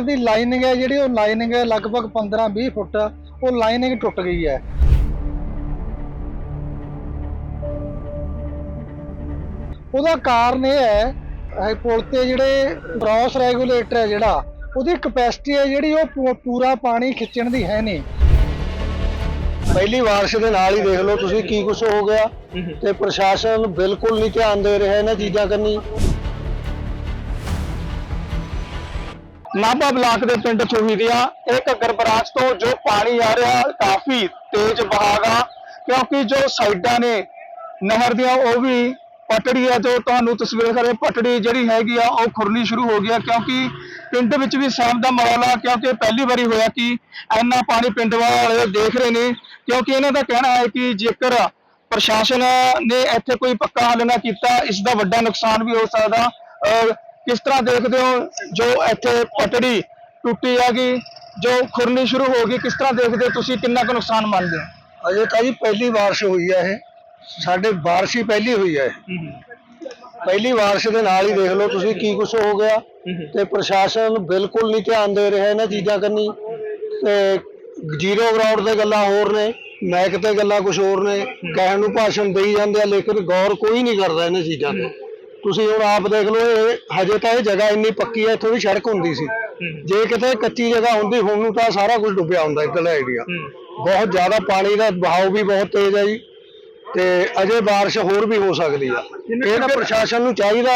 ਨਹਿਰ ਦੀ ਲਾਈਨਿੰਗ ਹੈ ਜਿਹੜੀ, ਉਹ ਲਾਈਨਿੰਗ ਹੈ ਲਗਭਗ 15-20 ਫੁੱਟ, ਉਹ ਲਾਈਨਿੰਗ ਟੁੱਟ ਗਈ ਹੈ। ਉਹਦਾ ਕਾਰਨ ਇਹ ਹੈ, ਇਹ ਪੁਲ ਤੇ ਜਿਹੜੇ ਕ੍ਰਾਸ ਰੈਗੂਲੇਟਰ ਹੈ ਜਿਹੜਾ, ਉਹਦੀ ਕਪੈਸਿਟੀ ਹੈ ਜਿਹੜੀ ਉਹ ਪੂਰਾ ਪਾਣੀ ਖਿੱਚਣ ਦੀ ਹੈ ਨਹੀਂ। ਪਹਿਲੀ ਵਾਰਸ਼ ਦੇ ਨਾਲ ਹੀ ਦੇਖ ਲਓ ਤੁਸੀਂ ਕੀ ਕੁਝ ਹੋ ਗਿਆ ਤੇ ਪ੍ਰਸ਼ਾਸਨ ਬਿਲਕੁਲ ਨਹੀਂ ਧਿਆਨ ਦੇ ਰਿਹਾ ਇਹਨਾਂ ਚੀਜ਼ਾਂ ਕੰਨੀ ਨਾਭਾ ਬਲਾਕ ਦੇ ਪਿੰਡ ਚੋਹੀਰੀਆ ਇਹ ਘੱਗਰ ਬਰਾਜ ਤੋਂ ਜੋ ਪਾਣੀ ਆ ਰਿਹਾ, ਕਾਫੀ ਤੇਜ਼ ਬਹਾਗਾ ਕਿਉਂਕਿ ਜੋ ਸਾਈਡਾਂ ਨੇ ਨਹਿਰ ਦੀਆਂ ਉਹ ਵੀ ਪਟੜੀ ਆ, ਜੋ ਤੁਹਾਨੂੰ ਤਸਵੀਰ ਕਰੇ ਪਟੜੀ ਜਿਹੜੀ ਹੈਗੀ ਆ, ਉਹ ਖੁਰਨੀ ਸ਼ੁਰੂ ਹੋ ਗਿਆ ਕਿਉਂਕਿ ਪਿੰਡ ਵਿੱਚ ਵੀ ਸਹਿਮ ਦਾ ਮਾਹੌਲ ਆ, ਕਿਉਂਕਿ ਪਹਿਲੀ ਵਾਰੀ ਹੋਇਆ ਕਿ ਇੰਨਾ ਪਾਣੀ ਪਿੰਡ ਵਾਲੇ ਦੇਖ ਰਹੇ ਨੇ, ਕਿਉਂਕਿ ਇਹਨਾਂ ਦਾ ਕਹਿਣਾ ਹੈ ਕਿ ਜੇਕਰ ਪ੍ਰਸ਼ਾਸਨ ਨੇ ਇੱਥੇ ਕੋਈ ਪੱਕਾ ਹੱਲ ਨਾ ਕੀਤਾ, ਇਸ ਦਾ ਵੱਡਾ ਨੁਕਸਾਨ ਵੀ ਹੋ ਸਕਦਾ ਕਿਸ ਤਰ੍ਹਾਂ ਦੇਖਦੇ ਹੋ ਜੋ ਇੱਥੇ ਪਟੜੀ ਟੁੱਟੀ ਹੈਗੀ ਜੋ ਖੁਰਨੀ ਸ਼ੁਰੂ ਹੋ ਗਈ ਕਿਸ ਤਰ੍ਹਾਂ ਦੇਖਦੇ ਹੋ ਤੁਸੀਂ ਕਿੰਨਾ ਕੁ ਨੁਕਸਾਨ ਮੰਨਦੇ ਹੋ? ਅਜੇ ਤਾਂ ਜੀ ਪਹਿਲੀ ਬਾਰਿਸ਼ ਹੋਈ ਹੈ ਇਹ। ਸਾਡੇ ਬਾਰਿਸ਼ ਹੀ ਪਹਿਲੀ ਹੋਈ ਹੈ ਪਹਿਲੀ ਬਾਰਿਸ਼ ਦੇ ਨਾਲ ਹੀ ਦੇਖ ਲਓ ਤੁਸੀਂ ਕੀ ਕੁਝ ਹੋ ਗਿਆ। ਤੇ ਪ੍ਰਸ਼ਾਸਨ ਬਿਲਕੁਲ ਨਹੀਂ ਧਿਆਨ ਦੇ ਰਿਹਾ ਇਹਨਾਂ ਚੀਜ਼ਾਂ ਕੰਨੀ। ਤੇ ਜ਼ੀਰੋ ਗਰਾਊਂਡ ਤੇ ਗੱਲਾਂ ਹੋਰ ਨੇ ਮੈਕ ਤੇ ਗੱਲਾਂ ਕੁਝ ਹੋਰ ਨੇ। ਕਹਿਣ ਨੂੰ ਭਾਸ਼ਣ ਦੇਈ ਜਾਂਦੇ ਆ ਲੇਕਿਨ ਗੌਰ ਕੋਈ ਨਹੀਂ ਕਰਦਾ ਇਹਨਾਂ ਚੀਜ਼ਾਂ ਤੇ। ਤੁਸੀਂ ਹੁਣ ਆਪ ਦੇਖ ਲਓ ਇਹ ਹਜੇ ਤਾਂ ਇਹ ਜਗ੍ਹਾ ਇੰਨੀ ਪੱਕੀ ਹੈ ਇੱਥੋਂ ਦੀ ਸੜਕ ਹੁੰਦੀ ਸੀ। ਜੇ ਕਿਤੇ ਕੱਚੀ ਜਗ੍ਹਾ ਹੁੰਦੀ ਹੁਣ ਨੂੰ ਤਾਂ ਸਾਰਾ ਕੁਝ ਡੁੱਬਿਆ ਹੁੰਦਾ ਇੱਧਰਲਾ ਏਰੀਆ ਬਹੁਤ ਜ਼ਿਆਦਾ ਪਾਣੀ ਦਾ ਵਹਾਅ ਵੀ ਬਹੁਤ ਤੇਜ਼ ਹੈ ਜੀ ਤੇ ਅਜੇ ਬਾਰਿਸ਼ ਹੋਰ ਵੀ ਹੋ ਸਕਦੀ ਆ ਇਹ ਤਾਂ ਪ੍ਰਸ਼ਾਸਨ ਨੂੰ ਚਾਹੀਦਾ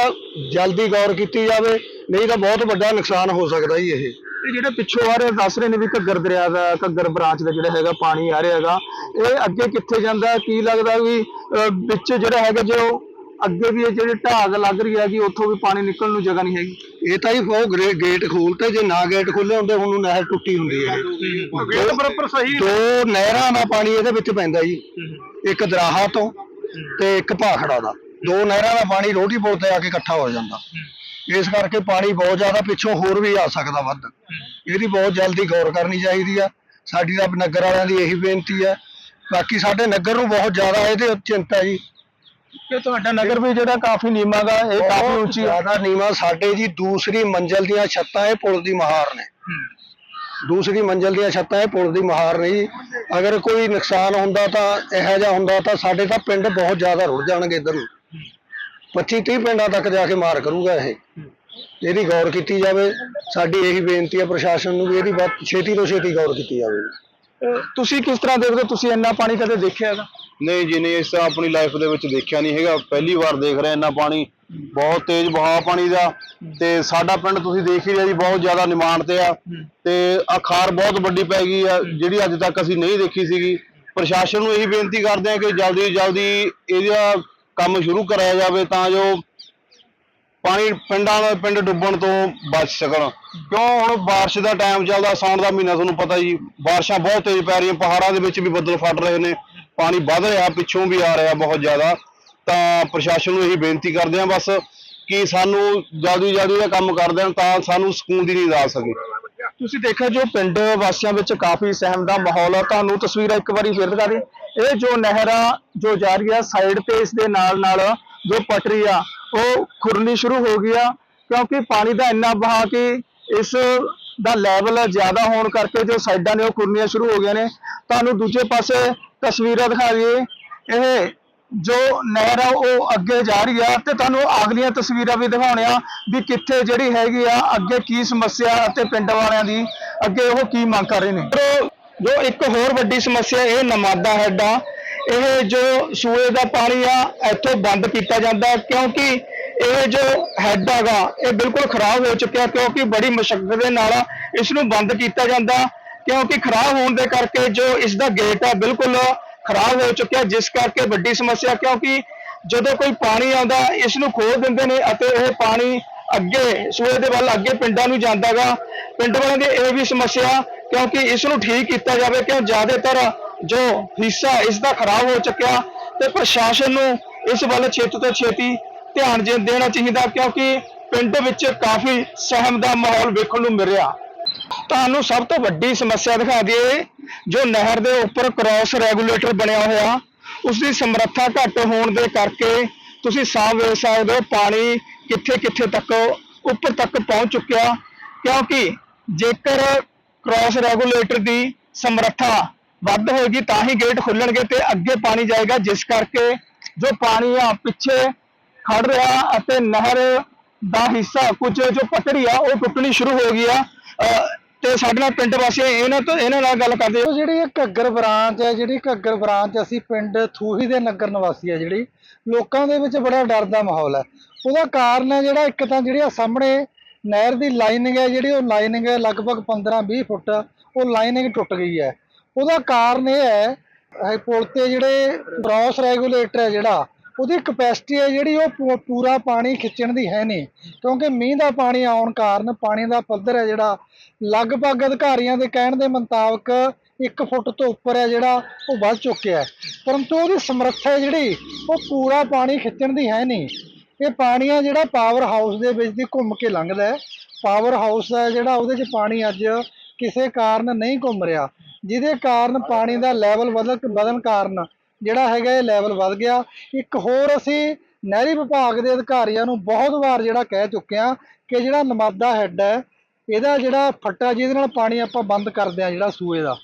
ਜਲਦੀ ਗੌਰ ਕੀਤੀ ਜਾਵੇ ਨਹੀਂ ਤਾਂ ਬਹੁਤ ਵੱਡਾ ਨੁਕਸਾਨ ਹੋ ਸਕਦਾ ਜੀ ਇਹ। ਇਹ ਜਿਹੜੇ ਪਿੱਛੋਂ ਆ ਰਹੇ ਦੱਸ ਰਹੇ ਨੇ ਵੀ ਘੱਗਰ ਦਰਿਆ ਦਾ ਘੱਗਰ ਬ੍ਰਾਂਚ ਦਾ ਜਿਹੜਾ ਹੈਗਾ ਪਾਣੀ ਆ ਰਿਹਾ ਹੈਗਾ। ਇਹ ਅੱਗੇ ਕਿੱਥੇ ਜਾਂਦਾ ਕੀ ਲੱਗਦਾ ਵੀ ਵਿੱਚ ਜਿਹੜਾ ਹੈਗਾ ਜੋ ਅੱਗੇ ਵੀ ਇਹ ਜਿਹੜੇ ਢਾਗ ਲੱਗ ਰਹੀ ਹੈਗੀ ਉੱਥੋਂ ਵੀ ਪਾਣੀ ਨਿਕਲਣ ਨੂੰ ਜਗ੍ਹਾ ਨਹੀਂ ਹੈਗੀ। ਇਹ ਤਾਂ ਹੀ ਫੋ ਗੇਟ ਖੋਲਤੇ ਜੇ ਨਾ ਗੇਟ ਖੁੱਲੇ ਹੁੰਦੇ ਹੁਣ ਨਹਿਰ ਟੁੱਟੀ ਹੁੰਦੀ ਹੈ। ਗੇਟ ਬਰਾਬਰ ਸਹੀ ਦੋ ਨਹਿਰਾਂ ਦਾ ਪਾਣੀ ਇਹਦੇ ਵਿੱਚ ਪੈਂਦਾ ਜੀ। ਇੱਕ ਦਰਾਹਾ ਤੋਂ ਤੇ ਇੱਕ ਭਾਖੜਾ ਦਾ। ਦੋ ਨਹਿਰਾਂ ਦਾ ਪਾਣੀ ਰੋਟੀ ਪੁਲ ਤੇ ਆ ਕੇ ਇਕੱਠਾ ਹੋ ਜਾਂਦਾ। ਇਸ ਕਰਕੇ ਪਾਣੀ ਬਹੁਤ ਜ਼ਿਆਦਾ ਪਿੱਛੋਂ ਹੋਰ ਵੀ ਆ ਸਕਦਾ ਵੱਧ। ਇਹਦੀ ਬਹੁਤ ਜਲਦੀ ਗੌਰ ਕਰਨੀ ਚਾਹੀਦੀ ਆ। ਸਾਡੀ ਤਾਂ ਨਗਰ ਵਾਲਿਆਂ ਦੀ ਇਹੀ ਬੇਨਤੀ ਹੈ ਬਾਕੀ ਸਾਡੇ ਨਗਰ ਨੂੰ ਬਹੁਤ ਜ਼ਿਆਦਾ ਇਹਦੇ ਉੱਤੇ ਚਿੰਤਾ ਜੀ। ਕਿ ਤੁਹਾਡਾ ਨਗਰ ਵੀ ਜਿਹੜਾ ਕਾਫੀ ਨੀਵਾਂਗਾ ਇਹ ਕਾਫੀ ਉੱਚੀ ਜ਼ਿਆਦਾ ਨੀਵਾ ਸਾਡੇ ਜੀ ਦੂਸਰੀ ਮੰਜ਼ਲ ਦੀਆਂ ਛੱਤਾਂ ਇਹ ਪੁਲ ਦੀ ਮਹਾਰ ਨੇ। ਦੂਸਰੀ ਮੰਜ਼ਲ ਦੀਆਂ ਛੱਤਾਂ ਇਹ ਪੁਲ ਦੀ ਮਹਾਰ ਨੇ ਜੀ। ਅਗਰ ਕੋਈ ਨੁਕਸਾਨ ਹੁੰਦਾ ਤਾਂ ਇਹੋ ਜਿਹਾ ਹੁੰਦਾ ਤਾਂ ਸਾਡੇ ਤਾਂ ਪਿੰਡ ਬਹੁਤ ਜ਼ਿਆਦਾ ਰੁੜ ਜਾਣਗੇ ਇੱਧਰ ਨੂੰ। 25 30 ਪਿੰਡਾਂ ਤੱਕ ਜਾ ਕੇ ਮਾਰ ਕਰੂਗਾ ਇਹ। ਇਹਦੀ ਗੌਰ ਕੀਤੀ ਜਾਵੇ ਸਾਡੀ ਇਹੀ ਬੇਨਤੀ ਹੈ ਪ੍ਰਸ਼ਾਸਨ ਨੂੰ ਵੀ ਇਹਦੀ ਬਹੁਤ ਛੇਤੀ ਤੋਂ ਛੇਤੀ ਗੌਰ ਕੀਤੀ ਜਾਵੇ। ਤੁਸੀਂ ਕਿਸ ਤਰ੍ਹਾਂ ਦੇਖਦੇ ਹੋ? ਤੁਸੀਂ ਇੰਨਾ ਪਾਣੀ ਕਦੇ ਦੇਖਿਆ ਹੈਗਾ? ਨਹੀਂ ਜੀ, ਨਹੀਂ, ਇਸ ਤਰ੍ਹਾਂ ਆਪਣੀ ਲਾਈਫ ਦੇ ਵਿੱਚ ਦੇਖਿਆ ਨਹੀਂ ਹੈਗਾ। ਪਹਿਲੀ ਵਾਰ ਦੇਖ ਰਹੇ ਇੰਨਾ ਪਾਣੀ, ਬਹੁਤ ਤੇਜ਼ ਵਹਾਅ ਪਾਣੀ ਦਾ। ਤੇ ਸਾਡਾ ਪਿੰਡ ਤੁਸੀਂ ਦੇਖ ਹੀ ਰਿਹਾ ਜੀ, ਬਹੁਤ ਜ਼ਿਆਦਾ ਨਿਮਾਣ ਤੇ ਆ। ਤੇ ਅਖਾਰ ਬਹੁਤ ਵੱਡੀ ਪੈ ਗਈ ਆ, ਜਿਹੜੀ ਅੱਜ ਤੱਕ ਅਸੀਂ ਨਹੀਂ ਦੇਖੀ ਸੀਗੀ। ਪ੍ਰਸ਼ਾਸਨ ਨੂੰ ਇਹੀ ਬੇਨਤੀ ਕਰਦੇ ਆ ਕਿ ਜਲਦੀ ਜਲਦੀ ਇਹਦਾ ਕੰਮ ਸ਼ੁਰੂ ਕਰਾਇਆ ਜਾਵੇ ਤਾਂ ਜੋ ਪਾਣੀ ਪਿੰਡਾਂ ਦਾ ਪਿੰਡ ਡੁੱਬਣ ਤੋਂ ਬਚ ਸਕਣ। ਕਿਉਂ ਹੁਣ ਬਾਰਿਸ਼ ਦਾ ਟਾਈਮ ਚੱਲਦਾ, ਸਾਉਣ ਦਾ ਮਹੀਨਾ, ਤੁਹਾਨੂੰ ਪਤਾ ਜੀ ਬਾਰਿਸ਼ਾਂ ਬਹੁਤ ਤੇਜ਼ ਪੈ ਰਹੀਆਂ, ਪਹਾੜਾਂ ਦੇ ਵਿੱਚ ਵੀ ਬੱਦਲ ਫਟ ਰਹੇ ਨੇ। ਪਾਣੀ ਵੱਧ ਰਿਹਾ, ਪਿੱਛੋਂ ਵੀ ਆ ਰਿਹਾ ਬਹੁਤ ਜ਼ਿਆਦਾ, ਤਾਂ ਪ੍ਰਸ਼ਾਸਨ ਨੂੰ ਇਹੀ ਬੇਨਤੀ ਕਰਦੇ ਹਾਂ ਬਸ ਕਿ ਸਾਨੂੰ ਜਲਦੀ ਜਲਦੀ ਇਹ ਕੰਮ ਕਰ ਦੇਣ ਤਾਂ ਸਾਨੂੰ ਸਕੂਨ ਦੀ ਨੀਂਦ ਆ ਸਕੇ। ਤੁਸੀਂ ਦੇਖਿਆ ਜੋ ਪਿੰਡ ਵਾਸੀਆਂ ਵਿੱਚ ਕਾਫੀ ਸਹਿਮ ਦਾ ਮਾਹੌਲ ਆ, ਤੁਹਾਨੂੰ ਤਸਵੀਰਾਂ ਇੱਕ ਵਾਰੀ ਫਿਰ ਦਿਖਾ ਦੇ ਇਹ ਜੋ ਨਹਿਰ ਆ, ਜੋ ਜਾ ਰਹੀ ਆ ਸਾਈਡ ਤੇ ਇਸ ਦੇ ਨਾਲ ਨਾਲ ਜੋ ਪਟਰੀ ਆ, ਉਹ ਖੁਰਨੀ ਸ਼ੁਰੂ ਹੋ ਗਈ ਆ, ਕਿਉਂਕਿ ਪਾਣੀ ਦਾ ਇੰਨਾ ਵਹਾਅ ਕਿ ਇਸ ਦਾ ਲੈਵਲ ਜ਼ਿਆਦਾ ਹੋਣ ਕਰਕੇ ਜੋ ਸਾਈਡਾਂ ਨੇ ਉਹ ਖੁਰਨੀਆਂ ਸ਼ੁਰੂ ਹੋ ਗਈਆਂ ਨੇ। ਤੁਹਾਨੂੰ ਦੂਜੇ ਪਾਸੇ ਤਸਵੀਰਾਂ ਦਿਖਾ ਦਈਏ। ਇਹ ਜੋ ਨਹਿਰ ਆ, ਉਹ ਅੱਗੇ ਜਾ ਰਹੀ ਆ ਤੇ ਤੁਹਾਨੂੰ ਅਗਲੀਆਂ ਤਸਵੀਰਾਂ ਵੀ ਦਿਖਾਉਣੇ ਆ ਵੀ ਕਿੱਥੇ ਜਿਹੜੀ ਹੈਗੀ ਆ, ਅੱਗੇ ਕੀ ਸਮੱਸਿਆ ਅਤੇ ਪਿੰਡ ਵਾਲਿਆਂ ਦੀ ਅੱਗੇ ਉਹ ਕੀ ਮੰਗ ਕਰ ਰਹੇ ਨੇ। ਜੋ ਇੱਕ ਹੋਰ ਵੱਡੀ ਸਮੱਸਿਆ, ਇਹ ਨਮਾਦਾ ਹੈਡ। ਆ ਇਹ ਜੋ ਸੂਏ ਦਾ ਪਾਣੀ ਆ, ਇੱਥੋਂ ਬੰਦ ਕੀਤਾ ਜਾਂਦਾ ਕਿਉਂਕਿ ਇਹ ਜੋ ਹੈੱਡ ਹੈਗਾ, ਇਹ ਬਿਲਕੁਲ ਖਰਾਬ ਹੋ ਚੁੱਕਿਆ ਕਿਉਂਕਿ ਬੜੀ ਮੁਸ਼ਕਲ ਦੇ ਨਾਲ ਇਸ ਨੂੰ ਬੰਦ ਕੀਤਾ ਜਾਂਦਾ। ਕਿਉਂਕਿ ਖਰਾਬ ਹੋਣ ਦੇ ਕਰਕੇ ਜੋ ਇਸ ਦਾ ਗੇਟ ਹੈ ਬਿਲਕੁਲ ਖਰਾਬ ਹੋ ਚੁੱਕਿਆ, ਜਿਸ ਕਰਕੇ ਵੱਡੀ ਸਮੱਸਿਆ, ਕਿਉਂਕਿ ਜਦੋਂ ਕੋਈ ਪਾਣੀ ਆਉਂਦਾ ਇਸ ਨੂੰ ਖੋਲ ਦਿੰਦੇ ਨੇ ਅਤੇ ਇਹ ਪਾਣੀ ਅੱਗੇ, ਸੂਏ ਦੇ ਵੱਲ ਅੱਗੇ ਪਿੰਡਾਂ ਨੂੰ ਜਾਂਦਾਗਾ। ਪਿੰਡ ਵਾਲਿਆਂ ਦੀ ਇਹ ਵੀ ਸਮੱਸਿਆ, ਕਿਉਂਕਿ ਇਸ ਨੂੰ ਠੀਕ ਕੀਤਾ ਜਾਵੇ ਕਿਉਂ ਜ਼ਿਆਦਾਤਰ ਜੋ ਹਿੱਸਾ ਇਸ ਦਾ ਖਰਾਬ ਹੋ ਚੁੱਕਿਆ ਤੇ ਪ੍ਰਸ਼ਾਸਨ ਨੂੰ ਇਸ ਵੱਲ ਛੇਤੀ ਤੋਂ ਛੇਤੀ ਧਿਆਨ ਜੇ- ਦੇਣਾ ਚਾਹੀਦਾ ਕਿਉਂਕਿ ਪਿੰਡ ਵਿੱਚ ਕਾਫੀ ਸਹਿਮ ਦਾ ਮਾਹੌਲ ਵੇਖਣ ਨੂੰ ਮਿਲ ਰਿਹਾ ਤੁਹਾਨੂੰ ਸਭ ਤੋਂ ਵੱਡੀ ਸਮੱਸਿਆ ਦਿਖਾ ਦਈਏ, ਜੋ ਨਹਿਰ ਦੇ ਉੱਪਰ ਕ੍ਰਾਸ ਰੈਗੂਲੇਟਰ ਬਣਿਆ ਹੋਇਆ ਉਸ ਦੀ ਸਮਰੱਥਾ ਘੱਟ ਹੋਣ ਦੇ ਕਰਕੇ ਤੁਸੀਂ ਸਾਫ਼ ਵੇਖ ਸਕਦੇ ਹੋ, ਪਾਣੀ ਕਿੱਥੇ ਕਿੱਥੇ ਤੱਕ ਉੱਪਰ ਤੱਕ ਪਹੁੰਚ ਚੁੱਕਿਆ, ਕਿਉਂਕਿ ਜੇਕਰ ਕ੍ਰਾਸ ਰੈਗੂਲੇਟਰ ਦੀ ਸਮਰੱਥਾ ਵੱਧ ਹੋਏਗੀ ਤਾਂ ਹੀ ਗੇਟ ਖੁੱਲਣਗੇ ਤੇ ਅੱਗੇ ਪਾਣੀ ਜਾਏਗਾ, ਜਿਸ ਕਰਕੇ ਜੋ ਪਾਣੀ ਆ ਪਿੱਛੇ ਖੜ ਰਿਹਾ ਅਤੇ ਨਹਿਰ ਦਾ ਹਿੱਸਾ ਕੁਝ ਜੋ ਪਟੜੀ ਆ, ਉਹ ਟੁੱਟਣੀ ਸ਼ੁਰੂ ਹੋ ਗਈ ਆ। ਅਹ ਤੇ ਸਾਡੇ ਨਾਲ ਪਿੰਡ ਵਾਸੀਆਂ, ਇਹਨਾਂ ਤੋਂ, ਇਹਨਾਂ ਨਾਲ ਗੱਲ ਕਰਦੇ ਉਹ ਜਿਹੜੀ ਇਹ ਘੱਗਰ ਬ੍ਰਾਂਚ ਹੈ, ਜਿਹੜੀ ਘੱਗਰ ਬ੍ਰਾਂਚ ਅਸੀਂ ਪਿੰਡ ਥੂਹੀ ਦੇ ਨਗਰ ਨਿਵਾਸੀ ਹੈ ਜਿਹੜੀ, ਲੋਕਾਂ ਦੇ ਵਿੱਚ ਬੜਾ ਡਰ ਦਾ ਮਾਹੌਲ ਹੈ। ਉਹਦਾ ਕਾਰਨ ਹੈ ਜਿਹੜਾ ਇੱਕ ਤਾਂ ਜਿਹੜੀ ਆ ਸਾਹਮਣੇ ਨਹਿਰ ਦੀ ਲਾਈਨਿੰਗ ਹੈ, ਜਿਹੜੀ ਉਹ ਲਾਈਨਿੰਗ ਹੈ ਲਗਭਗ 15-20 ਫੁੱਟ, ਉਹ ਲਾਈਨਿੰਗ ਟੁੱਟ ਗਈ ਹੈ। ਉਹਦਾ ਕਾਰਨ ਇਹ ਹੈ ਪੁਲ ਤੇ ਜਿਹੜੇ ਕ੍ਰਾਸ ਰੈਗੂਲੇਟਰ ਹੈ ਜਿਹੜਾ ਉਹਦੀ ਕਪੈਸਿਟੀ ਹੈ ਜਿਹੜੀ ਉਹ ਪੂ- ਪੂਰਾ ਪਾਣੀ ਖਿੱਚਣ ਦੀ ਹੈ ਨਹੀਂ। ਕਿਉਂਕਿ ਮੀਂਹ ਦਾ ਪਾਣੀ ਆਉਣ ਕਾਰਨ ਪਾਣੀ ਦਾ ਪੱਧਰ ਹੈ ਜਿਹੜਾ, ਲਗਭਗ ਅਧਿਕਾਰੀਆਂ ਦੇ ਕਹਿਣ ਦੇ ਮੁਤਾਬਕ 1 ਫੁੱਟ ਤੋਂ ਉੱਪਰ ਹੈ ਜਿਹੜਾ, ਉਹ ਵੱਧ ਚੁੱਕਿਆ ਹੈ। ਪਰੰਤੂ ਉਹਦੀ ਸਮਰੱਥਾ ਜਿਹੜੀ, ਉਹ ਪੂਰਾ ਪਾਣੀ ਖਿੱਚਣ ਦੀ ਹੈ ਨਹੀਂ। ਇਹ ਪਾਣੀ ਆ ਜਿਹੜਾ ਪਾਵਰ ਹਾਊਸ ਦੇ ਵਿੱਚ ਦੀ ਘੁੰਮ ਕੇ ਲੰਘਦਾ ਹੈ। ਪਾਵਰ ਹਾਊਸ ਹੈ ਜਿਹੜਾ, ਉਹਦੇ 'ਚ ਪਾਣੀ ਅੱਜ ਕਿਸੇ ਕਾਰਨ ਨਹੀਂ ਘੁੰਮ ਰਿਹਾ। ਜਿਹਦੇ ਕਾਰਨ ਪਾਣੀ ਦਾ ਲੈਵਲ ਵਧਣ ਵਧਣ ਕਾਰਨ ਜਿਹੜਾ ਹੈਗਾ ਇਹ ਲੈਵਲ ਵੱਧ ਗਿਆ। ਇੱਕ ਹੋਰ ਅਸੀਂ ਨਹਿਰੀ ਵਿਭਾਗ ਦੇ ਅਧਿਕਾਰੀਆਂ ਨੂੰ ਬਹੁਤ ਵਾਰ ਜਿਹੜਾ ਕਹਿ ਚੁੱਕੇ ਹਾਂ ਕਿ ਜਿਹੜਾ ਨਮਾਦਾ ਹੈੱਡ ਹੈ, ਇਹਦਾ ਜਿਹੜਾ ਫੱਟਾ ਜਿਹਦੇ ਨਾਲ ਪਾਣੀ ਆਪਾਂ ਬੰਦ ਕਰਦੇ ਆ ਜਿਹੜਾ ਸੂਏ ਦਾ,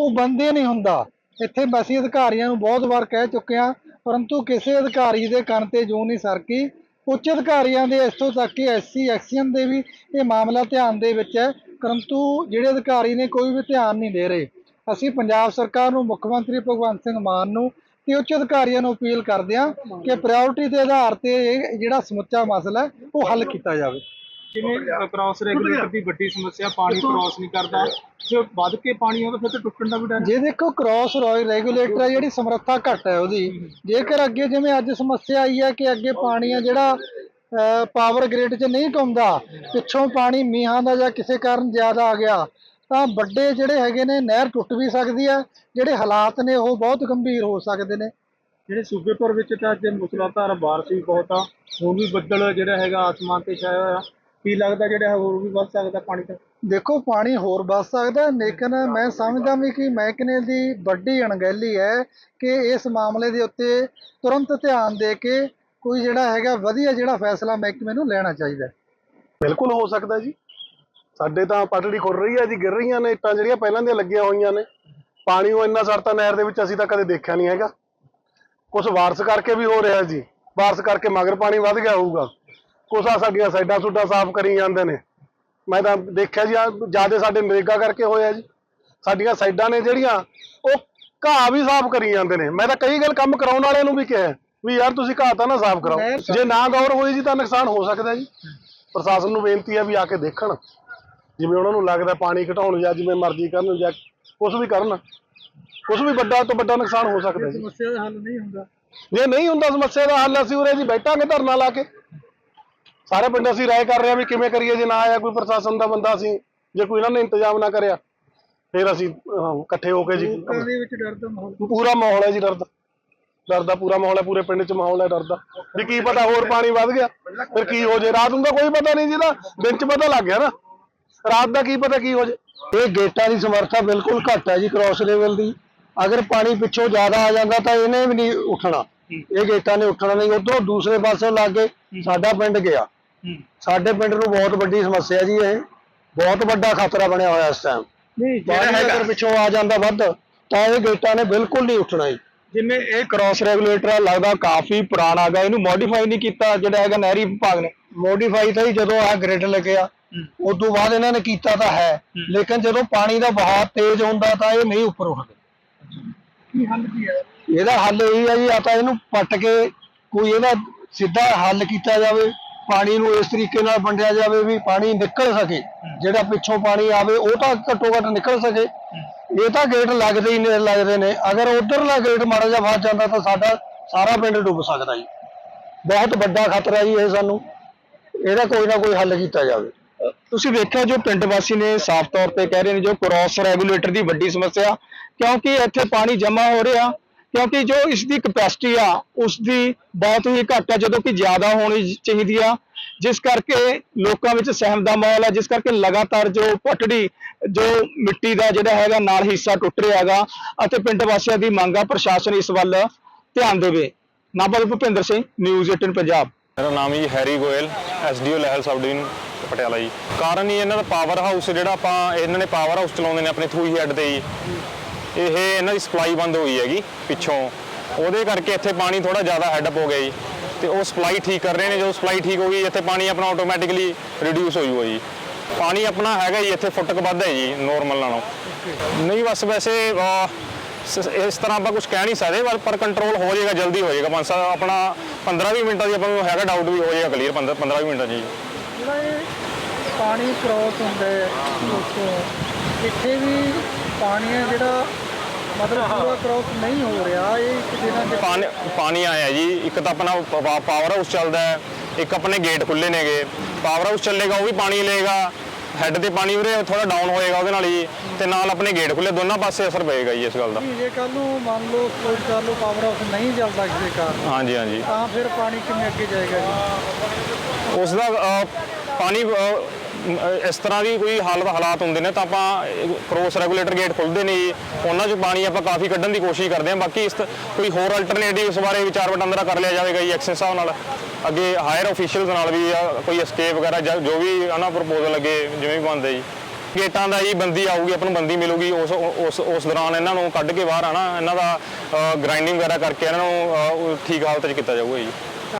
ਉਹ ਬੰਦੇ ਨਹੀਂ ਹੁੰਦਾ। ਇੱਥੇ ਅਸੀਂ ਅਧਿਕਾਰੀਆਂ ਨੂੰ ਬਹੁਤ ਵਾਰ ਕਹਿ ਚੁੱਕੇ ਹਾਂ, ਪਰੰਤੂ ਕਿਸੇ ਅਧਿਕਾਰੀ ਦੇ ਕੰਨ ਤੇ ਜੂ ਨਹੀਂ ਸਰਕੀ। ਉੱਚ ਅਧਿਕਾਰੀਆਂ ਦੇ ਇੱਥੋਂ ਤੱਕ ਕਿ ਐਸਸੀ ਐਕਸੀਅਨ ਦੇ ਵੀ ਇਹ ਮਾਮਲਾ ਧਿਆਨ ਦੇ ਵਿੱਚ ਹੈ, ਪਰੰਤੂ ਜਿਹੜੇ ਅਧਿਕਾਰੀ ਨੇ ਕੋਈ ਵੀ ਧਿਆਨ ਨਹੀਂ ਦੇ ਰਹੇ। ਅਸੀਂ ਪੰਜਾਬ ਸਰਕਾਰ ਨੂੰ ਮੁੱਖ ਮੰਤਰੀ ਭਗਵੰਤ ਸਿੰਘ ਮਾਨ ਨੂੰ ਤੇ ਉੱਚ ਅਧਿਕਾਰੀਆਂ ਨੂੰ ਅਪੀਲ ਕਰਦੇ ਹਾਂ ਕਿ ਪ੍ਰਾਇੋਰਟੀ ਦੇ ਆਧਾਰ ਤੇ ਇਹ ਜਿਹੜਾ ਸਮੁੱਚਾ ਮਸਲਾ ਹੈ ਉਹ ਹੱਲ ਕੀਤਾ ਜਾਵੇ। ਜਿਵੇਂ ਕ੍ਰਾਸ ਰੈਗੂਲੇਟਰ ਦੀ ਵੱਡੀ ਸਮੱਸਿਆ ਪਾਣੀ ਕ੍ਰਾਸ ਨਹੀਂ ਕਰਦਾ ਜੇ ਵੱਧ ਕੇ ਪਾਣੀ ਆਉਂਦਾ ਫਿਰ ਤਾਂ ਟੁੱਟਣ ਦਾ ਵੀ ਡਰ ਜੇ ਦੇਖੋ ਕ੍ਰਾਸ ਰੈਗੂਲੇਟਰ ਹੈ ਜਿਹੜੀ ਸਮਰੱਥਾ ਘੱਟ ਹੈ ਉਹਦੀ। ਜੇਕਰ ਅੱਗੇ ਜਿਵੇਂ ਅੱਜ ਸਮੱਸਿਆ ਆਈ ਹੈ ਕਿ ਅੱਗੇ ਪਾਣੀ ਆ ਜਿਹੜਾ ਪਾਵਰ ਗ੍ਰਿਡ 'ਚ ਨਹੀਂ ਘੁੰਮਦਾ ਪਿੱਛੋਂ ਪਾਣੀ ਮੀਂਹਾਂ ਦਾ ਜਾਂ ਕਿਸੇ ਕਾਰਨ ਜ਼ਿਆਦਾ ਆ ਗਿਆ ਤਾਂ ਵੱਡੇ ਜਿਹੜੇ ਹੈਗੇ ਨੇ ਨਹਿਰ ਟੁੱਟ ਵੀ ਸਕਦੀ ਹੈ ਜਿਹੜੇ ਹਾਲਾਤ ਨੇ ਉਹ ਬਹੁਤ ਗੰਭੀਰ ਹੋ ਸਕਦੇ ਨੇ। ਜਿਹੜੇ ਸੂਬੇਪੁਰ ਵਿੱਚ ਤਾਂ ਅੱਜ ਮੁਸਲਾਧਾਰ ਬਾਰਿਸ਼ ਵੀ ਬਹੁਤ ਆ। ਹੁਣ ਵੀ ਬੱਦਲ ਜਿਹੜਾ ਹੈਗਾ ਆਸਮਾਨ ਤੇ ਛਾਇਆ ਹੋਇਆ। ਕੀ ਲੱਗਦਾ ਜਿਹੜਾ ਹੋਰ ਵੀ ਵੱਧ ਸਕਦਾ ਪਾਣੀ ਤਾਂ? ਦੇਖੋ ਪਾਣੀ ਹੋਰ ਵੱਧ ਸਕਦਾ ਲੇਕਿਨ ਮੈਂ ਸਮਝਦਾ ਵੀ ਕਿ ਮਹਿਕਮੇ ਦੀ ਵੱਡੀ ਅਣਗਹਿਲੀ ਹੈ ਕਿ ਇਸ ਮਾਮਲੇ ਦੇ ਉੱਤੇ ਤੁਰੰਤ ਧਿਆਨ ਦੇ ਕੇ ਕੋਈ ਜਿਹੜਾ ਹੈਗਾ ਵਧੀਆ ਜਿਹੜਾ ਫੈਸਲਾ ਮਹਿਕਮੇ ਨੂੰ ਲੈਣਾ ਚਾਹੀਦਾ ਬਿਲਕੁਲ ਹੋ ਸਕਦਾ ਜੀ। ਸਾਡੇ ਤਾਂ ਪਟੜੀ ਖੁਰ ਰਹੀ ਹੈ ਜੀ ਗਿਰ ਰਹੀਆਂ ਨੇ ਇੱਟਾਂ ਜਿਹੜੀਆਂ ਪਹਿਲਾਂ ਦੀਆਂ ਲੱਗੀਆਂ ਹੋਈਆਂ ਨੇ। ਪਾਣੀ ਉਹ ਇੰਨਾ ਸੜਤਾ ਨਹਿਰ ਦੇ ਵਿੱਚ ਅਸੀਂ ਤਾਂ ਕਦੇ ਦੇਖਿਆ ਨਹੀਂ ਹੈਗਾ। ਕੁਝ ਵਾਰਸ ਕਰਕੇ ਵੀ ਹੋ ਰਿਹਾ ਜੀ। ਵਾਰਸ ਕਰਕੇ ਮਗਰ ਪਾਣੀ ਵੱਧ ਗਿਆ ਹੋਊਗਾ। ਕੁਛ ਆ ਸਾਡੀਆਂ ਸਾਈਡਾਂ ਸੁੱਡਾ ਸਾਫ਼ ਕਰੀ ਜਾਂਦੇ ਨੇ। ਮੈਂ ਤਾਂ ਦੇਖਿਆ ਜੀ ਜ਼ਿਆਦਾ ਸਾਡੇ ਨਰੇਗਾ ਕਰਕੇ ਹੋਇਆ ਜੀ। ਸਾਡੀਆਂ ਸਾਈਡਾਂ ਨੇ ਜਿਹੜੀਆਂ ਉਹ ਘਾਹ ਵੀ ਸਾਫ਼ ਕਰੀ ਜਾਂਦੇ ਨੇ। ਮੈਂ ਤਾਂ ਕਈ ਗੱਲ ਕੰਮ ਕਰਾਉਣ ਵਾਲਿਆਂ ਨੂੰ ਵੀ ਕਿਹਾ ਵੀ ਯਾਰ ਤੁਸੀਂ ਘਾਹ ਤਾਂ ਨਾ ਸਾਫ਼ ਕਰਾਓ। ਜੇ ਨਾ ਗੌਰ ਹੋਈ ਜੀ ਤਾਂ ਨੁਕਸਾਨ ਹੋ ਸਕਦਾ ਜੀ। ਪ੍ਰਸ਼ਾਸਨ ਨੂੰ ਬੇਨਤੀ ਹੈ ਵੀ ਆ ਕੇ ਦੇਖਣ। ਜਿਵੇਂ ਉਹਨਾਂ ਨੂੰ ਲੱਗਦਾ ਪਾਣੀ ਘਟਾਉਣ ਜਾਂ ਜਿਵੇਂ ਮਰਜ਼ੀ ਕਰਨ ਜਾਂ ਕੁਝ ਵੀ ਕਰਨ ਕੁਝ ਵੀ ਵੱਡਾ ਤੋਂ ਵੱਡਾ ਨੁਕਸਾਨ ਹੋ ਸਕਦਾ ਜੀ। ਸਮੱਸਿਆ ਦਾ ਹੱਲ ਨਹੀਂ ਹੁੰਦਾ। ਜੇ ਨਹੀਂ ਹੁੰਦਾ ਸਮੱਸਿਆ ਦਾ ਹੱਲ ਅਸੀਂ ਉਰੇ ਜੀ ਬੈਠਾਂਗੇ ਧਰਨਾ ਲਾ ਕੇ। ਸਾਰੇ ਪਿੰਡ ਅਸੀਂ ਰਾਏ ਕਰ ਰਹੇ ਹਾਂ ਵੀ ਕਿਵੇਂ ਕਰੀਏ ਜੇ ਨਾ ਆਇਆ ਕੋਈ ਪ੍ਰਸ਼ਾਸਨ ਦਾ ਬੰਦਾ ਅਸੀਂ ਜੇ ਕੋਈ ਇਹਨਾਂ ਨੇ ਇੰਤਜ਼ਾਮ ਨਾ ਕਰਿਆ ਫਿਰ ਅਸੀਂ ਇਕੱਠੇ ਹੋ ਕੇ ਜੀ। ਲੋਕਾਂ ਦੇ ਵਿੱਚ ਡਰ ਦਾ ਮਾਹੌਲ। ਪੂਰਾ ਮਾਹੌਲ ਹੈ ਜੀ ਡਰ ਦਾ। ਡਰ ਦਾ ਪੂਰਾ ਮਾਹੌਲ ਹੈ ਪੂਰੇ ਪਿੰਡ 'ਚ ਮਾਹੌਲ ਹੈ ਡਰ ਦਾ। ਵੀ ਕੀ ਪਤਾ ਹੋਰ ਪਾਣੀ ਵੱਧ ਗਿਆ ਫਿਰ ਕੀ ਹੋ ਜੇ। ਰਾਤ ਨੂੰ ਤਾਂ ਕੋਈ ਪਤਾ ਨਹੀਂ ਜਿਹਦਾ ਦਿਨ 'ਚ ਪਤਾ ਲੱਗ ਗਿਆ ਨਾ। ਰਾਤ ਦਾ ਕੀ ਪਤਾ ਕੀ ਹੋ ਜੇ। ਇਹ ਗੇਟਾਂ ਦੀ ਸਮਰੱਥਾ ਬਿਲਕੁਲ ਘੱਟ ਹੈ ਜੀ ਕ੍ਰਾਸ ਲੈਵਲ ਦੀ। ਅਗਰ ਪਾਣੀ ਪਿੱਛੋਂ ਜ਼ਿਆਦਾ ਆ ਜਾਂਦਾ ਤਾਂ ਇਹਨੇ ਵੀ ਨਹੀਂ ਉੱਠਣਾ। ਇਹ ਗੇਟਾਂ ਨੇ ਉੱਠਣਾ ਨਹੀਂ ਉਧਰੋਂ ਦੂਸਰੇ ਪਾਸੇ ਲੱਗ ਕੇ ਸਾਡਾ ਪਿੰਡ ਗਿਆ। ਸਾਡੇ ਪਿੰਡ ਨੂੰ ਬਹੁਤ ਵੱਡੀ ਸਮੱਸਿਆ ਜੀ ਇਹ। ਬਹੁਤ ਵੱਡਾ ਖਤਰਾ ਬਣਿਆ ਹੋਇਆ ਇਸ ਟਾਈਮ ਨਹੀਂ ਪਾਣੀ ਅਗਰ ਪਿੱਛੋਂ ਆ ਜਾਂਦਾ ਵੱਧ ਤਾਂ ਇਹ ਗੇਟਾਂ ਨੇ ਬਿਲਕੁਲ ਨਹੀਂ ਉੱਠਣਾ ਜੀ। ਜਿਵੇਂ ਇਹ ਕ੍ਰਾਸ ਰੈਗੂਲੇਟਰ ਲੱਗਦਾ ਕਾਫੀ ਪੁਰਾਣਾ ਹੈਗਾ ਇਹਨੂੰ ਮੋਡੀਫਾਈ ਨਹੀਂ ਕੀਤਾ ਜਿਹੜਾ ਹੈਗਾ ਨਹਿਰੀ ਵਿਭਾਗ ਨੇ। ਮੋਡੀਫਾਈ ਤਾਂ ਜੀ ਜਦੋਂ ਆ ਗ੍ਰਿਡ ਲੱਗਿਆ ਉਸ ਤੋਂ ਬਾਅਦ ਇਹਨਾਂ ਨੇ ਕੀਤਾ ਤਾਂ ਹੈ ਲੇਕਿਨ ਜਦੋਂ ਪਾਣੀ ਦਾ ਵਹਾਅ ਤੇਜ਼ ਹੁੰਦਾ ਤਾਂ ਇਹ ਨਹੀਂ ਉੱਪਰ ਉੱਠਦੇ। ਕੀ ਹੱਲ ਕੀ ਹੈ? ਇਹਦਾ ਹੱਲ ਇਹ ਹੈ ਜੀ ਆ ਤਾਂ ਇਹਨੂੰ ਪੱਟ ਕੇ ਕੋਈ ਇਹਦਾ ਸਿੱਧਾ ਹੱਲ ਕੀਤਾ ਜਾਵੇ ਪਾਣੀ ਨੂੰ ਇਸ ਤਰੀਕੇ ਨਾਲ ਵੰਡਿਆ ਜਾਵੇ ਵੀ ਪਾਣੀ ਨਿਕਲ ਸਕੇ ਜਿਹੜਾ ਪਿੱਛੋਂ ਪਾਣੀ ਆਵੇ ਉਹ ਤਾਂ ਘੱਟੋ ਘੱਟ ਨਿਕਲ ਸਕੇ। ਇਹ ਤਾਂ ਗੇਟ ਲੱਗਦੇ ਹੀ ਨੇ ਲੱਗਦੇ ਨੇ। ਅਗਰ ਉਧਰਲਾ ਗੇਟ ਮਾੜਾ ਜਿਹਾ ਫਸ ਜਾਂਦਾ ਤਾਂ ਸਾਡਾ ਸਾਰਾ ਪਿੰਡ ਡੁੱਬ ਸਕਦਾ ਜੀ। ਬਹੁਤ ਵੱਡਾ ਖਤਰਾ ਜੀ ਇਹ ਸਾਨੂੰ। ਇਹਦਾ ਕੋਈ ਨਾ ਕੋਈ ਹੱਲ ਕੀਤਾ ਜਾਵੇ। ਤੁਸੀਂ ਵੇਖਿਆ ਜੋ ਪਿੰਡ ਵਾਸੀ ਨੇ ਸਾਫ਼ ਤੌਰ ਤੇ ਕਹਿ ਰਹੇ ਨੇ ਜੋ ਕ੍ਰਾਸ ਰੈਗੂਲੇਟਰ ਦੀ ਵੱਡੀ ਸਮੱਸਿਆ, ਕਿਉਂਕਿ ਇੱਥੇ ਪਾਣੀ ਜਮ੍ਹਾਂ ਹੋ ਰਿਹਾ, ਕਿਉਂਕਿ ਜੋ ਇਸ ਦੀ ਕਪੈਸਿਟੀ ਆ ਉਸ ਦੀ ਬਹੁਤ ਹੀ ਘੱਟ ਆ, ਜਦੋਂ ਕਿ ਜ਼ਿਆਦਾ ਹੋਣੀ ਚਾਹੀਦੀ ਆ। ਜਿਸ ਕਰਕੇ ਲੋਕਾਂ ਵਿੱਚ ਸਹਿਮ ਦਾ ਮਾਹੌਲ ਆ, ਜਿਸ ਕਰਕੇ ਲਗਾਤਾਰ ਜੋ ਪਟੜੀ, ਜੋ ਮਿੱਟੀ ਦਾ ਜਿਹੜਾ ਹੈਗਾ ਨਾਲ ਹਿੱਸਾ ਟੁੱਟ ਰਿਹਾ ਹੈਗਾ, ਅਤੇ ਪਿੰਡ ਵਾਸੀਆਂ ਦੀ ਮੰਗ ਆ ਪ੍ਰਸ਼ਾਸਨ ਇਸ ਵੱਲ ਧਿਆਨ ਦੇਵੇ। ਨਾਬਲ ਭੁਪਿੰਦਰ ਸਿੰਘ ਨਿਊਜ਼ 18 ਪੰਜਾਬ। ਮੇਰਾ ਨਾਮ ਜੀ Harry Goyal SDO Lehal subdivision Patiala ji. ਕਾਰਨ ਹੀ ਇਹਨਾਂ ਦਾ ਪਾਵਰ ਹਾਊਸ ਜਿਹੜਾ ਆਪਾਂ ਇਹਨਾਂ ਨੇ ਪਾਵਰ ਹਾਊਸ ਚਲਾਉਂਦੇ ਨੇ ਆਪਣੇ ਥਰੂ ਹੀ ਹੈਡ ਤੇ ਜੀ। ਇਹ ਇਹਨਾਂ ਦੀ ਸਪਲਾਈ ਬੰਦ ਹੋਈ ਹੈਗੀ ਪਿੱਛੋਂ। ਉਹਦੇ ਕਰਕੇ ਇੱਥੇ ਪਾਣੀ ਥੋੜਾ ਜ਼ਿਆਦਾ ਹੈਡਅਪ ਹੋ ਗਿਆ ਜੀ। ਤੇ ਉਹ ਸਪਲਾਈ ਠੀਕ ਕਰ ਰਹੇ ਨੇ, ਜਦੋਂ ਸਪਲਾਈ ਠੀਕ ਹੋ ਗਈ, ਇੱਥੇ ਪਾਣੀ ਆਪਣਾ ਆਟੋਮੈਟਿਕਲੀ ਰਿਡਿਊਸ ਹੋ ਜੂਗਾ ਜੀ ਪਾਣੀ ਆਪਣਾ ਹੈਗਾ ਜੀ, ਇੱਥੇ ਫੁੱਟ ਕੁ ਵੱਧ ਹੈ ਜੀ ਨੋਰਮਲ ਨਾਲੋਂ। ਨਹੀਂ ਬਸ ਵੈਸੇ ਇਸ ਤਰ੍ਹਾਂ ਆਪਾਂ ਕੁਝ ਕਹਿ ਨਹੀਂ ਸਕਦੇ ਪਰ- ਪਰ ਕੰਟਰੋਲ ਹੋ ਜਾਏਗਾ ਜਲਦੀ ਹੋ ਜਾਏਗਾ। ਪੰਜ ਆਪਣਾ 15-20 ਮਿੰਟਾਂ ਦੀ ਆਪਾਂ ਨੂੰ ਹੈਗਾ ਡਾਊਟ ਵੀ ਹੋ ਜਾਏਗਾ ਕਲੀਅਰ 15-20 ਮਿੰਟਾਂ ਜੀ ਪਾਣੀ ਕ੍ਰੋਸ ਹੁੰਦਾ ਇੱਥੇ ਵੀ ਪਾਣੀ ਹੈ ਜਿਹੜਾ ਮਤਲਬ ਪੂਰਾ ਕ੍ਰੋਸ ਨਹੀਂ ਹੋ ਰਿਹਾ ਇਹ ਇੱਕ ਦਿਨਾਂ ਚ ਪਾਣੀ ਪਾਣੀ ਆਇਆ ਜੀ ਇੱਕ ਤਾਂ ਆਪਣਾ ਪਾਵਰ ਹਾਊਸ ਚੱਲਦਾ ਹੈ ਇੱਕ ਆਪਣੇ ਗੇਟ ਖੁੱਲੇ ਨੇਗੇ। ਪਾਵਰ ਹਾਊਸ ਚੱਲੇਗਾ ਉਹ ਵੀ ਪਾਣੀ ਲਏਗਾ। ਹੈੱਡ ਤੇ ਪਾਣੀ ਉਰੇ ਥੋੜਾ ਡਾਊਨ ਹੋਏਗਾ ਉਹਦੇ ਨਾਲ ਹੀ ਤੇ ਨਾਲ ਆਪਣੇ ਗੇਟ ਖੁੱਲੇ ਦੋਨਾਂ ਪਾਸੇ ਅਸਰ ਪਏਗਾ ਜੀ ਇਸ ਗੱਲ ਦਾ। ਵੀ ਜੇ ਕੱਲ ਨੂੰ ਮੰਨ ਲਓ ਕੋਈ ਕਰ ਲਓ ਪਾਵਰ ਹਾਊਸ ਨਹੀਂ ਚੱਲਦਾ ਕਿਸੇ ਕਾਰਨ ਹਾਂਜੀ ਹਾਂਜੀ। ਤਾਂ ਫਿਰ ਪਾਣੀ ਕਿਵੇਂ ਅੱਗੇ ਜਾਏਗਾ ਜੀ? ਉਸ ਦਾ ਅਹ, ਪਾਣੀ ਅਹ, ਇਸ ਤਰ੍ਹਾਂ ਦੀ ਕੋਈ ਹਾਲਤ ਹਾਲਾਤ ਹੁੰਦੇ ਨੇ ਤਾਂ ਆਪਾਂ ਕ੍ਰੋਸ ਰੈਗੂਲੇਟਰ ਗੇਟ ਖੁੱਲਦੇ ਨੇ ਜੀ। ਉਹਨਾਂ 'ਚ ਪਾਣੀ ਆਪਾਂ ਕਾਫੀ ਕੱਢਣ ਦੀ ਕੋਸ਼ਿਸ਼ ਕਰਦੇ ਹਾਂ। ਬਾਕੀ ਇਸ ਤ- ਕੋਈ ਹੋਰ ਅਲਟਰਨੇਟਿਵ ਇਸ ਬਾਰੇ ਵਿਚਾਰ ਵਟਾਂਦਰਾ ਕਰ ਲਿਆ ਜਾਵੇਗਾ ਜੀ ਐਕਸ਼ਨ ਸਾਹਿਬ ਨਾਲ। ਅੱਗੇ ਹਾਇਰ ਅਫੀਸ਼ੀਅਲਸ ਨਾਲ ਵੀ ਜਾਂ ਕੋਈ escape ਵਗੈਰਾ ਜਾਂ ਜੋ ਵੀ ਹਨਾ ਪ੍ਰਪੋਜ਼ਲ ਅੱਗੇ ਜਿਵੇਂ ਵੀ ਬਣਦੇ ਜੀ। ਗੇਟਾਂ ਦਾ ਜੀ ਬੰਦੀ ਆਊਗੀ, ਆਪਾਂ ਨੂੰ ਬੰਦੀ ਮਿਲੂਗੀ। ਉਸ ਉਸ ਉਸ ਦੌਰਾਨ ਇਹਨਾਂ ਨੂੰ ਕੱਢ ਕੇ ਬਾਹਰ ਆਣਾ ਇਹਨਾਂ ਦਾ ਗ੍ਰਾਈਂਡਿੰਗ ਵਗੈਰਾ ਕਰਕੇ ਇਹਨਾਂ ਨੂੰ ਠੀਕ ਹਾਲਤ 'ਚ ਕੀਤਾ ਜਾਊਗਾ ਜੀ।